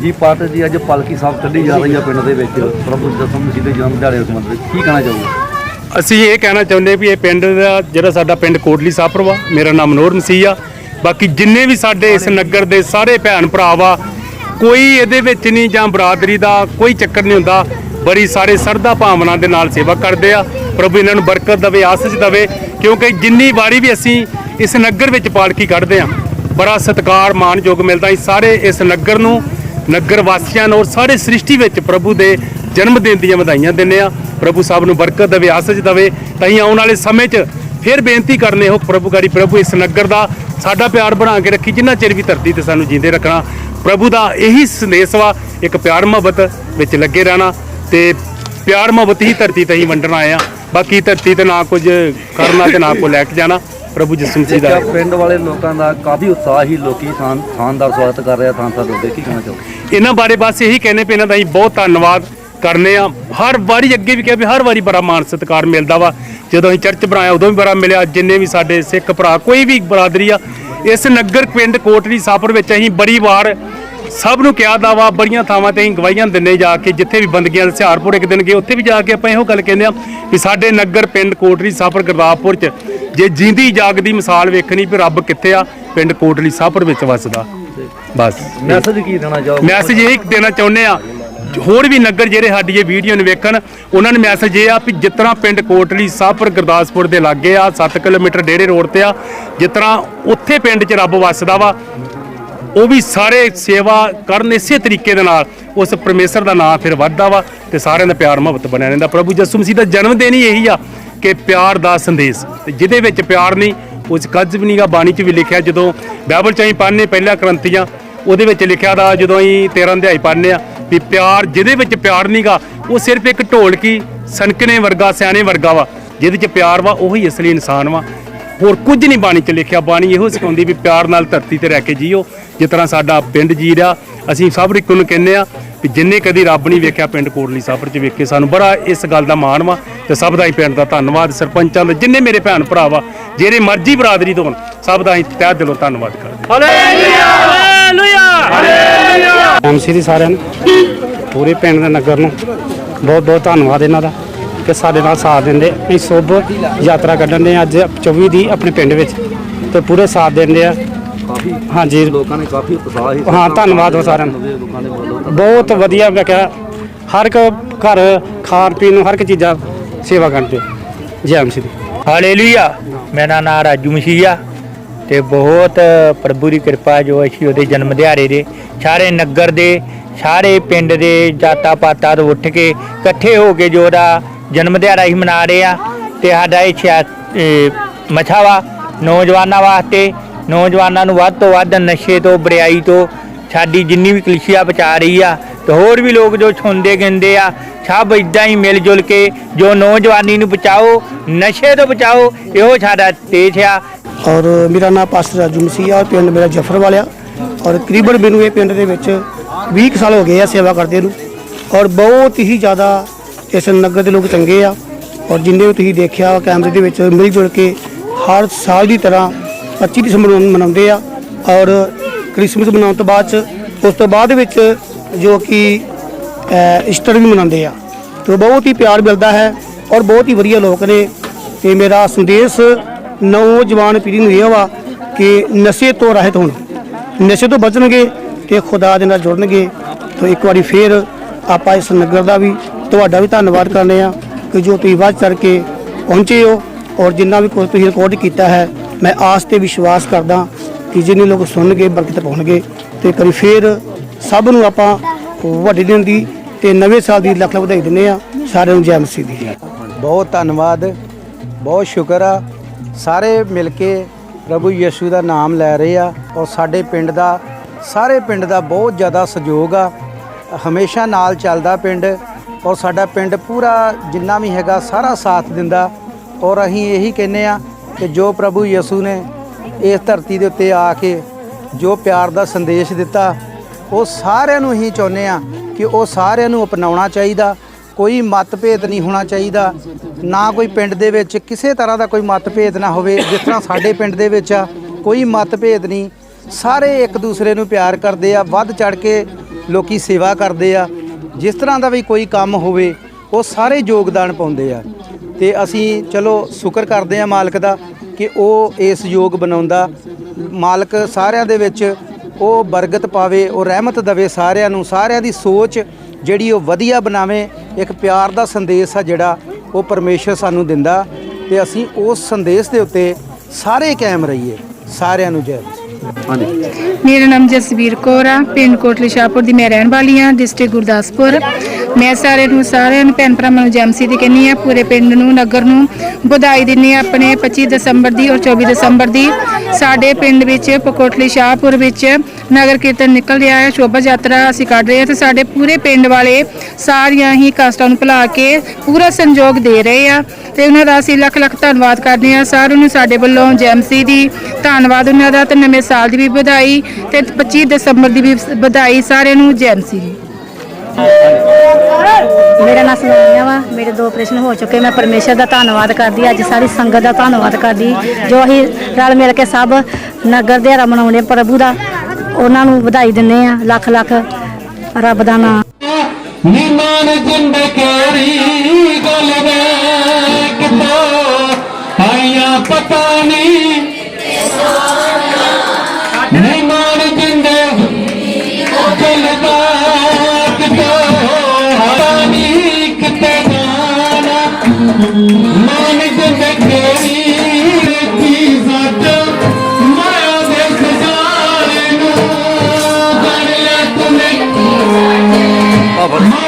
ਜੀ ਪਾਤਰ ਜੀ, ਅੱਜ ਪਾਲਕੀ ਸਾਹਿਬ ਕੱਢੀ ਜਾ ਰਹੀ ਹੈ ਪਿੰਡ ਦੇ ਵਿੱਚ। ਪ੍ਰਭੂ ਦਸਮ ਮਸੀਹ ਦੇ ਜਨਮ ਦਿਹਾੜੇ ਸੰਬੰਧ ਵਿੱਚ। ਕੀ ਕਹਿਣਾ ਚਾਹੋਗੇ? ਅਸੀਂ ਇਹ ਕਹਿਣਾ ਚਾਹੁੰਦੇ ਵੀ ਇਹ ਪਿੰਡ ਦਾ, ਜਿਹੜਾ ਸਾਡਾ ਪਿੰਡ ਕੋਟਲੀ ਸਾਪਰ ਵਾ ਮੇਰਾ ਨਾਮ ਨੂਰ ਮਸੀਹ। ਆ ਬਾਕੀ ਜਿੰਨੇ ਵੀ ਸਾਡੇ ਇਸ ਨਗਰ ਦੇ ਸਾਰੇ ਭੈਣ ਭਰਾ ਵਾ ਕੋਈ ਇਹਦੇ ਵਿੱਚ ਨਹੀਂ ਜਾਂ ਬਰਾਦਰੀ ਦਾ ਕੋਈ ਚੱਕਰ ਨਹੀਂ ਹੁੰਦਾ। ਬੜੀ ਸਾਰੇ ਸਰਦਾ ਭਾਵਨਾ ਦੇ ਨਾਲ ਸੇਵਾ ਕਰਦੇ ਆ। ਪ੍ਰਭੂ ਇਹਨਾਂ ਨੂੰ ਬਰਕਤ ਦਵੇ ਆਸੀਸ ਦੇਵੇ। ਕਿਉਂਕਿ ਜਿੰਨੀ ਵਾਰੀ ਵੀ ਅਸੀਂ ਇਸ ਨਗਰ ਵਿੱਚ ਪਾਲਕੀ ਕੱਢਦੇ ਆ ਬੜਾ ਸਤਿਕਾਰ ਮਾਣਯੋਗ ਮਿਲਦਾ ਇਸ ਸਾਰੇ ਇਸ ਨਗਰ ਨੂੰ, ਨਗਰ ਵਾਸੀਆਂ ਨੂੰ ਔਰ ਸਾਰੇ ਸ੍ਰਿਸ਼ਟੀ ਵਿੱਚ ਪ੍ਰਭੂ ਦੇ ਜਨਮ ਦਿਨ ਦੀਆਂ ਵਧਾਈਆਂ ਦਿੰਦੇ ਆ ਪ੍ਰਭੂ ਸਾਹਿਬ ਨੂੰ ਬਰਕਤ ਦੇਵੇ, ਆਸਜ ਦੇਵੇ। ਤਾਂ ਹੀ ਆਉਣ ਵਾਲੇ ਸਮੇਂ 'ਚ ਫਿਰ ਬੇਨਤੀ ਕਰਨੇ ਹੋ, ਪ੍ਰਭੂ ਗਾੜੀ ਪ੍ਰਭੂ ਇਸ ਨਗਰ ਦਾ ਸਾਡਾ ਪਿਆਰ ਬਣਾ ਕੇ ਰੱਖੀ, ਜਿੰਨਾ ਚਿਰ ਵੀ ਧਰਤੀ ਤੇ ਸਾਨੂੰ ਜਿੰਦੇ ਰੱਖਣਾ। ਪ੍ਰਭੂ ਦਾ ਇਹੀ ਸੰਦੇਸ਼ ਵਾ, ਇੱਕ ਪਿਆਰ ਮੁਹੱਬਤ ਵਿੱਚ ਲੱਗੇ ਰਹਿਣਾ ਤੇ ਪਿਆਰ ਮੁਹੱਬਤ ਹੀ ਧਰਤੀ ਤੇ ਹੀ ਵੰਡਣਾ ਆਏ ਆ ਬਾਕੀ ਧਰਤੀ ਤੇ ਨਾ ਕੁਝ ਕਰਨਾ ਤੇ ਨਾ ਕੋ ਲੈ ਕੇ ਜਾਣਾ। ਪ੍ਰਭੂ ਜਿਸਮ ਜੀ ਦਾ। ਦੇਖਿਆ ਪਿੰਡ ਵਾਲੇ ਲੋਕਾਂ ਦਾ ਕਾਫੀ ਉਤਸ਼ਾਹ ਹੀ ਲੋਕੀ ਥਾਨ ਦਾ ਸਵਾਗਤ ਕਰ ਰਹੇ ਥਾਨ ਸਾਹਿਬ ਦੇ ਕੀ ਕਹਿਣਾ ਚਾਹੋਗੇ? ਇਹਨਾਂ ਬਾਰੇ ਬਸ ਇਹੀ ਕਹਿੰਦੇ ਪਏ ਇਹਨਾਂ ਦਾ ਅਸੀਂ ਬਹੁਤ ਧੰਨਵਾਦ ਕਰਨੇ ਆ। ਹਰ ਵਾਰੀ ਅੱਗੇ ਵੀ ਕਿਹਾ ਵੀ ਹਰ ਵਾਰੀ ਬੜਾ ਮਾਣ ਸਤਿਕਾਰ ਮਿਲਦਾ ਵਾ। ਜਦੋਂ ਅਸੀਂ ਚਰਚ ਬਣਾਇਆ ਉਦੋਂ ਵੀ ਬੜਾ ਮਿਲਿਆ। ਜਿੰਨੇ ਵੀ ਸਾਡੇ ਸਿੱਖ ਭਰਾ ਕੋਈ ਵੀ ਬਰਾਦਰੀ ਆ ਇਸ ਨਗਰ ਪਿੰਡ ਕੋਟਲੀ ਸਾਪਰ ਵਿੱਚ ਅਸੀਂ ਬੜੀ ਵਾਰ ਸਭ ਨੂੰ ਕਿਹਾ ਦਾ ਵਾ ਬੜੀਆਂ ਥਾਵਾਂ ਤੇ ਅਸੀਂ ਗਵਾਹੀਆਂ ਦਿੰਨੇ ਜਾ ਕੇ ਜਿੱਥੇ ਵੀ ਬੰਦਗੀਆਂ ਹੁਸ਼ਿਆਰਪੁਰ ਇੱਕ ਦਿਨ ਗਏ ਉੱਥੇ ਵੀ ਜਾ ਕੇ ਆਪਾਂ ਇਹੋ ਗੱਲ ਕਹਿੰਦੇ ਆ ਵੀ ਸਾਡੇ ਨਗਰ ਪਿੰਡ ਕੋਟਲੀ ਸਾਪਰ ਗੁਰਦਾਸਪੁਰ ਚ ਜੇ ਜਿੰਦੀ ਜਾਗਦੀ ਮਿਸਾਲ ਵੇਖਣੀ ਵੀ ਰੱਬ ਕਿੱਥੇ ਆ ਪਿੰਡ ਕੋਟਲੀ ਸਾਪਰ ਵਿੱਚ ਵਸਦਾ। ਬਸ। ਮੈਸੇਜ ਕੀ ਦੇਣਾ ਚਾਹੋਗੇ? ਮੈਸੇਜ ਇਹ ਦੇਣਾ ਚਾਹੁੰਦੇ ਆ ਹੋਰ ਵੀ ਨਗਰ ਜਿਹੜੇ ਸਾਡੀ ਇਹ ਵੀਡੀਓ ਨੂੰ ਵੇਖਣ ਉਹਨਾਂ ਨੂੰ ਮੈਸੇਜ ਇਹ ਆ ਵੀ ਜਿਸ ਤਰ੍ਹਾਂ ਪਿੰਡ ਕੋਟਲੀ ਸਾਹਪੁਰ ਗੁਰਦਾਸਪੁਰ ਦੇ ਲਾਗੇ ਆ 7 ਕਿਲੋਮੀਟਰ ਡੇਰੇ ਰੋਡ ਤੇ ਆ ਜਿਸ ਤਰ੍ਹਾਂ ਉੱਥੇ ਪਿੰਡ 'ਚ ਰੱਬ ਵੱਸਦਾ ਵਾ ਉਹ ਵੀ ਸਾਰੇ ਸੇਵਾ ਕਰਨ ਇਸੇ ਤਰੀਕੇ ਦੇ ਨਾਲ। ਉਸ ਪਰਮੇਸ਼ਰ ਦਾ ਨਾਮ ਫਿਰ ਵੱਧਦਾ ਵਾ ਤੇ ਸਾਰਿਆਂ ਦਾ ਪਿਆਰ ਮੁਹੱਬਤ ਬਣਿਆ ਰਹਿੰਦਾ। ਪ੍ਰਭੂ ਯਿਸੂ ਮਸੀਹ ਦਾ ਜਨਮ ਦਿਨ ਹੀ ਇਹੀ ਆ ਕਿ ਪਿਆਰ ਦਾ ਸੰਦੇਸ਼। ਤੇ ਜਿਹਦੇ ਵਿੱਚ ਪਿਆਰ ਨਹੀਂ, ਉਸ ਕੱਜ ਵੀ ਨਹੀਂਗਾ ਬਾਣੀ 'ਚ ਵੀ ਲਿਖਿਆ ਜਦੋਂ ਬਾਈਬਲ 'ਚ ਅਸੀਂ ਪੜ੍ਹਨੇ ਪਹਿਲਾਂ ਗ੍ਰੰਥੀਆਂ ਉਹਦੇ ਵਿੱਚ ਲਿਖਿਆ ਦਾ ਜਦੋਂ ਅਸੀਂ 13 ਅਧਿਆਇ ਪੜ੍ਹਨੇ ਆ ਵੀ ਪਿਆਰ, ਜਿਹਦੇ ਵਿੱਚ ਪਿਆਰ ਨਹੀਂਗਾ ਉਹ ਸਿਰਫ ਇੱਕ ਢੋਲਕੀ ਸਨਕਨੇ ਵਰਗਾ, ਸਿਆਣੇ ਵਰਗਾ ਵਾ, ਜਿਹਦੇ 'ਚ ਪਿਆਰ ਵਾ, ਉਹੀ ਅਸਲੀ ਇਨਸਾਨ ਵਾ। ਹੋਰ ਕੁਝ ਨਹੀਂ ਬਾਣੀ 'ਚ ਲਿਖਿਆ। ਬਾਣੀ ਇਹੋ ਸਿਖਾਉਂਦੀ ਵੀ ਪਿਆਰ ਨਾਲ ਧਰਤੀ ਤੇ ਰਹਿ ਕੇ ਜੀਓ। ਜਿਸ ਤਰ੍ਹਾਂ ਸਾਡਾ ਪਿੰਡ ਜੀ ਰਿਹਾ ਅਸੀਂ ਸਭ ਰਿਕੂ ਨੂੰ ਕਹਿੰਦੇ ਆ ਵੀ ਜਿੰਨੇ ਕਦੀ ਰੱਬ ਨਹੀਂ ਵੇਖਿਆ ਪਿੰਡ ਕੋਟਲੀ ਸਾਫਰ 'ਚ ਵੇਖ ਕੇ ਸਾਨੂੰ। ਬੜਾ ਇਸ ਗੱਲ ਦਾ ਮਾਣ ਵਾ ਤੇ ਸਭ ਦਾ ਹੀ ਪਿੰਡ ਦਾ ਧੰਨਵਾਦ। ਸਰਪੰਚਾਂ ਦਾ ਜਿੰਨੇ ਮੇਰੇ ਭੈਣ ਭਰਾ ਵਾ ਜਿਹੜੇ ਮਰਜ਼ੀ ਬਰਾਦਰੀ ਤੋਂ ਹੋਣ ਸਭ ਦਾ ਅਸੀਂ ਤਹਿ ਦਿਲੋਂ ਧੰਨਵਾਦ ਕਰਦੇ ਐਮਸੀ ਦੀ ਸਾਰਿਆਂ ਨੂੰ ਪੂਰੇ ਪਿੰਡ ਦੇ ਨਗਰ ਨੂੰ ਬਹੁਤ ਬਹੁਤ ਧੰਨਵਾਦ ਇਹਨਾਂ ਦਾ। ਕਿ ਸਾਡੇ ਨਾਲ ਸਾਥ ਦਿੰਦੇ। ਅਸੀਂ ਸੁਭ ਯਾਤਰਾ ਕੱਢਣ ਦੇ ਅੱਜ 24 ਦੀ ਆਪਣੇ ਪਿੰਡ ਵਿੱਚ ਤੇ ਪੂਰੇ ਸਾਥ ਦਿੰਦੇ ਆ। ਕਾਫੀ ਹਾਂਜੀ। ਲੋਕਾਂ ਨੇ ਕਾਫੀ ਉਤਸ਼ਾਹ ਹੀ ਹਾਂ, ਧੰਨਵਾਦ ਉਹ ਸਾਰਿਆਂ ਨੂੰ। ਲੋਕਾਂ ਨੇ ਬਹੁਤ ਵਧੀਆ ਮੈਂ ਕਿਹਾ ਹਰ ਇੱਕ ਘਰ ਖਾਣ ਪੀਣ ਨੂੰ ਹਰ ਇੱਕ ਚੀਜ਼ਾਂ ਸੇਵਾ ਕਰਦੇ ਜੈ ਐਮਸੀ ਦੀ ਹਾਲੇਲੂਇਆ। ਮੇਰਾ ਨਾਮ ਰਾਜੂ ਮਸੀਹ ਆ ਤੇ ਬਹੁਤ ਪ੍ਰਭੂ ਦੀ ਕਿਰਪਾ ਜੋ ਅਸੀਂ ਉਹਦੇ ਜਨਮ ਦਿਹਾੜੇ ਦੇ ਸਾਰੇ ਨਗਰ ਦੇ ਸਾਰੇ ਪਿੰਡ ਦੇ ਜਾਤਾ ਪਾਤਾ ਤੋਂ ਉੱਠ ਕੇ ਇਕੱਠੇ ਹੋ ਕੇ ਜੋ ਉਹਦਾ ਜਨਮ ਦਿਹਾੜਾ ਹੀ ਮਨਾ ਰਹੇ ਆ ਤੇ ਸਾਡਾ ਇਹ ਛਿਆ- ਇਹ ਵਾ ਨੌਜਵਾਨਾਂ ਵਾਸਤੇ। ਨੌਜਵਾਨਾਂ ਨੂੰ ਵੱਧ ਤੋਂ ਵੱਧ ਨਸ਼ੇ ਤੋਂ, ਬਰਿਆਈ ਤੋਂ, ਸਾਡੀ ਜਿੰਨੀ ਵੀ ਕਲਿਸ਼ੀਆ ਬਚਾ ਰਹੀ ਆ ਤੇ ਹੋਰ ਵੀ ਲੋਕ ਜੋ ਛੁੰਦੇ ਗਿੰਦੇ ਆ, ਸਭ ਇਦਾਂ ਹੀ ਮਿਲ ਜੁਲ ਕੇ ਜੋ ਨੌਜਵਾਨੀ ਨੂੰ ਬਚਾਓ, ਨਸ਼ੇ ਤੋਂ ਬਚਾਓ, ਇਹੋ ਸਾਡਾ ਤੇਜ ਆ। ਔਰ ਮੇਰਾ ਨਾਮ ਪਾਸਟਰ ਰਾਜੂ ਮਸੀਹ ਆ ਔਰ ਪਿੰਡ ਮੇਰਾ ਜਫਰ ਵਾਲਿਆ। ਔਰ ਤਕਰੀਬਨ ਮੈਨੂੰ ਇਹ ਪਿੰਡ ਦੇ ਵਿੱਚ 20 ਕੁ ਸਾਲ ਹੋ ਗਏ ਆ ਸੇਵਾ ਕਰਦੇ ਨੂੰ। ਔਰ ਬਹੁਤ ਹੀ ਜ਼ਿਆਦਾ ਇਸ ਨਗਰ ਦੇ ਲੋਕ ਚੰਗੇ ਆ ਔਰ ਜਿੰਨੇ ਵੀ ਤੁਸੀਂ ਦੇਖਿਆ ਕੈਮਰੇ ਦੇ ਵਿੱਚ ਮਿਲ ਜੁਲ ਕੇ ਹਰ ਸਾਲ ਦੀ ਤਰ੍ਹਾਂ 25 ਦਸੰਬਰ ਨੂੰ ਮਨਾਉਂਦੇ ਆ ਔਰ ਕ੍ਰਿਸਮਸ ਮਨਾਉਣ ਤੋਂ ਬਾਅਦ ਚ, ਉਸ ਤੋਂ ਬਾਅਦ ਵਿੱਚ ਜੋ ਕਿ ਈਸਟਰ ਵੀ ਮਨਾਉਂਦੇ ਆ। ਤੇ ਬਹੁਤ ਹੀ ਪਿਆਰ ਮਿਲਦਾ ਹੈ ਔਰ ਬਹੁਤ ਹੀ ਵਧੀਆ ਲੋਕ ਨੇ। ਤੇ ਮੇਰਾ ਸੰਦੇਸ਼ ਨੌਜਵਾਨ ਪੀੜ੍ਹੀ ਨੂੰ ਇਹ ਵਾ ਕਿ ਨਸ਼ੇ ਤੋਂ ਰਹਿਤ ਹੋਣ। ਨਸ਼ੇ ਤੋਂ ਬਚਣਗੇ ਤੇ ਖੁਦਾ ਦੇ ਨਾਲ ਜੁੜਨਗੇ। ਤਾਂ ਇੱਕ ਵਾਰੀ ਫੇਰ ਆਪਾਂ ਇਸ ਨਗਰ ਦਾ ਵੀ ਤੁਹਾਡਾ ਵੀ ਧੰਨਵਾਦ ਕਰਨੇ ਆ ਕਿ ਜੋ ਤੁਸੀਂ ਵੱਧ ਚੜ ਕੇ ਪਹੁੰਚੇ ਹੋ ਔਰ ਜਿੰਨਾ ਵੀ ਕੁਝ ਤੁਸੀਂ ਰਿਕਾਰਡ ਕੀਤਾ ਹੈ, ਮੈਂ ਆਸ ਤੇ ਵਿਸ਼ਵਾਸ ਕਰਦਾ ਕਿ ਜਿੰਨੇ ਲੋਕ ਸੁਣਨਗੇ ਬਰਕਤ ਪਾਉਣਗੇ ਤੇ ਕਰੀ ਫੇਰ ਸਭ ਨੂੰ ਆਪਾਂ ਵੱਡੇ ਦਿਨ ਦੀ ਤੇ ਨਵੇਂ ਸਾਲ ਦੀ ਲੱਖ ਲੱਖ ਵਧਾਈ ਦਿੰਦੇ ਆ ਸਾਰਿਆਂ ਨੂੰ ਜੈ ਮਸੀਹ ਦੀ ਬਹੁਤ ਧੰਨਵਾਦ, ਬਹੁਤ ਸ਼ੁਕਰ ਆ। ਸਾਰੇ ਮਿਲ ਕੇ ਪ੍ਰਭੂ ਯਿਸੂ ਦਾ ਨਾਮ ਲੈ ਰਹੇ ਆ ਔਰ ਸਾਡੇ ਪਿੰਡ ਦਾ, ਸਾਰੇ ਪਿੰਡ ਦਾ ਬਹੁਤ ਜ਼ਿਆਦਾ ਸਹਿਯੋਗ ਆ। ਹਮੇਸ਼ਾ ਨਾਲ ਚੱਲਦਾ ਪਿੰਡ। ਔਰ ਸਾਡਾ ਪਿੰਡ ਪੂਰਾ ਜਿੰਨਾ ਵੀ ਹੈਗਾ ਸਾਰਾ ਸਾਥ ਦਿੰਦਾ। ਔਰ ਅਸੀਂ ਇਹੀ ਕਹਿੰਨੇ ਆ ਕਿ ਜੋ ਪ੍ਰਭੂ ਯਿਸੂ ਨੇ ਇਸ ਧਰਤੀ ਦੇ ਉੱਤੇ ਆ ਕੇ ਜੋ ਪਿਆਰ ਦਾ ਸੰਦੇਸ਼ ਦਿੱਤਾ, ਉਹ ਸਾਰਿਆਂ ਨੂੰ ਹੀ ਚਾਹੁੰਦੇ ਆ ਕਿ ਉਹ ਸਾਰਿਆਂ ਨੂੰ ਅਪਣਾਉਣਾ ਚਾਹੀਦਾ। ਕੋਈ ਮਤਭੇਦ ਨਹੀਂ ਹੋਣਾ ਚਾਹੀਦਾ। ਨਾ ਕੋਈ ਪਿੰਡ ਦੇ ਵਿੱਚ ਕਿਸੇ ਤਰ੍ਹਾਂ ਦਾ ਕੋਈ ਮਤਭੇਦ ਨਾ ਹੋਵੇ, ਜਿਸ ਤਰ੍ਹਾਂ ਸਾਡੇ ਪਿੰਡ ਦੇ ਵਿੱਚ ਆ। ਕੋਈ ਮਤਭੇਦ ਨਹੀਂ। ਸਾਰੇ ਇੱਕ ਦੂਸਰੇ ਨੂੰ ਪਿਆਰ ਕਰਦੇ ਆ। ਵੱਧ ਚੜ ਕੇ ਲੋਕੀ ਸੇਵਾ ਕਰਦੇ ਆ। ਜਿਸ ਤਰ੍ਹਾਂ ਦਾ ਵੀ ਕੋਈ ਕੰਮ ਹੋਵੇ, ਉਹ ਸਾਰੇ ਯੋਗਦਾਨ ਪਾਉਂਦੇ ਆ। ਤੇ ਅਸੀਂ ਚਲੋ ਸ਼ੁਕਰ ਕਰਦੇ ਆ ਮਾਲਕ ਦਾ ਕਿ ਉਹ ਇਸ ਯੋਗ ਬਣਾਉਂਦਾ। ਮਾਲਕ ਸਾਰਿਆਂ ਦੇ ਵਿੱਚ ਉਹ ਬਰਕਤ ਪਾਵੇ, ਉਹ ਰਹਿਮਤ ਦਵੇ ਸਾਰਿਆਂ ਨੂੰ, ਸਾਰਿਆਂ ਦੀ ਸੋਚ ਜਿਹੜੀ ਉਹ ਵਧੀਆ ਬਣਾਵੇ, ਇੱਕ ਪਿਆਰ ਦਾ ਸੰਦੇਸ਼ ਆ ਜਿਹੜਾ, ਉਹ ਪਰਮੇਸ਼ਰ ਸਾਨੂੰ ਦਿੰਦਾ। ਤੇ ਅਸੀਂ ਉਸ ਸੰਦੇਸ਼ ਦੇ ਉੱਤੇ ਸਾਰੇ ਕਾਇਮ ਰਹੀਏ। ਸਾਰਿਆਂ ਨੂੰ ਜੈ ਮੇਰਾ ਨਾਮ ਜਸਵੀਰ ਕੌਰ ਆ, ਪਿੰਡ ਕੋਟਲੀ ਸ਼ਾਹਪੁਰ ਦੀ ਮੈਂ ਰਹਿਣ ਵਾਲੀ ਆ ਡਿਸਟ੍ਰਿਕਟ ਗੁਰਦਾਸਪੁਰ। ਮੈਂ ਸਾਰਿਆਂ ਨੂੰ ਸਾਰਿਆਂ ਨੂੰ ਭੈਣ ਭਰਾਵਾਂ ਨੂੰ ਜੈਮਸੀ ਦੀ ਕਹਿੰਦੀ ਆ ਪੂਰੇ ਪਿੰਡ ਨੂੰ, ਨਗਰ ਨੂੰ ਵਧਾਈ ਦਿੰਦੀ ਆ ਆਪਣੇ 25 ਦਸੰਬਰ ਦੀ ਔਰ 24 ਦਸੰਬਰ ਦੀ। ਸਾਡੇ ਪਿੰਡ ਵਿੱਚ, ਪਕੋਟਲੀ ਸ਼ਾਹਪੁਰ ਵਿੱਚ ਨਗਰ ਕੀਰਤਨ ਨਿਕਲ ਰਿਹਾ ਹੈ, ਸ਼ੋਭਾ ਯਾਤਰਾ ਅਸੀਂ ਕੱਢ ਰਹੇ ਹਾਂ। ਤੇ ਸਾਡੇ ਪੂਰੇ ਪਿੰਡ ਵਾਲੇ ਸਾਰੀਆਂ ਹੀ ਕਾਸਟਾਂ ਨੂੰ ਭੁਲਾ ਕੇ ਪੂਰਾ ਸੰਯੋਗ ਦੇ ਰਹੇ ਆ। ਤੇ ਉਹਨਾਂ ਦਾ ਅਸੀਂ ਲੱਖ ਲੱਖ ਧੰਨਵਾਦ ਕਰਦੇ ਹਾਂ। ਸਾਰਿਆਂ ਨੂੰ ਸਾਡੇ ਵੱਲੋਂ ਜੈਮਸੀ ਦੀ ਧੰਨਵਾਦ ਉਹਨਾਂ ਦਾ ਤੇ ਨਵੇਂ ਸਾਲ ਦੀ ਵੀ ਵਧਾਈ ਤੇ 25 ਦਸੰਬਰ ਦੀ ਵੀ ਵਧਾਈ ਸਾਰਿਆਂ ਨੂੰ ਜੈਮਸੀ ਦੀ ਮੇਰਾ ਨਾਮ ਸੁਨਾਮੀਆ ਵਾ, ਮੇਰੇ ਦੋ ਆਪਰੇਸ਼ਨ ਹੋ ਚੁੱਕੇ, ਮੈਂ ਪਰਮੇਸ਼ਰ ਦਾ ਧੰਨਵਾਦ ਕਰਦੀ, ਅੱਜ ਸਾਰੀ ਸੰਗਤ ਦਾ ਧੰਨਵਾਦ ਕਰਦੀ, ਜੋ ਅਸੀਂ ਰਲ ਮਿਲ ਕੇ ਸਭ ਨਗਰ ਦਿਹਾੜਾ ਮਨਾਉਣੇ ਪ੍ਰਭੂ ਦਾ, ਉਹਨਾਂ ਨੂੰ ਵਧਾਈ ਦਿੰਦੇ ਆ ਲੱਖ ਲੱਖ ਰੱਬ ਦਾ ਨਾਮ। ਨਿਮਾਨ ਜਿੰਦ ਕੇਰੀ ਗੱਲ ਵੇ ਕਿਤੋਂ ਆਈਆਂ ਪਤਾ ਨਹੀਂ ਆ